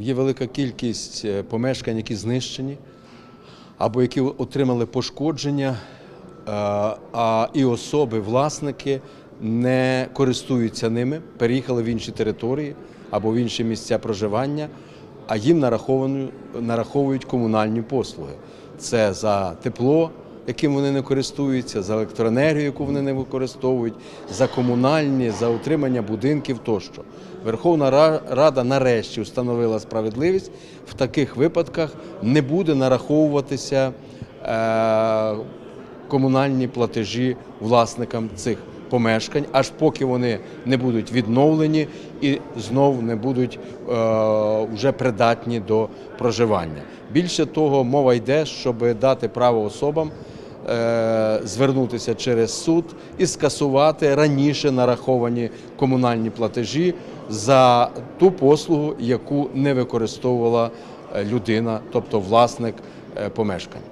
Є велика кількість е, помешкань, які знищені або які отримали пошкодження, е, а і особи, власники не користуються ними, переїхали в інші території або в інші місця проживання, а їм нараховують комунальні послуги. Це за тепло, яким вони не користуються, за електроенергію, яку вони не використовують, за комунальні, за утримання будинків тощо. Верховна Рада нарешті встановила справедливість. В таких випадках не буде нараховуватися е, комунальні платежі власникам цих помешкань, аж поки вони не будуть відновлені і знов не будуть е, вже придатні до проживання. Більше того, мова йде, щоб дати право особам е, звернутися через суд і скасувати раніше нараховані комунальні платежі за ту послугу, яку не використовувала е, людина, тобто власник е, помешкання.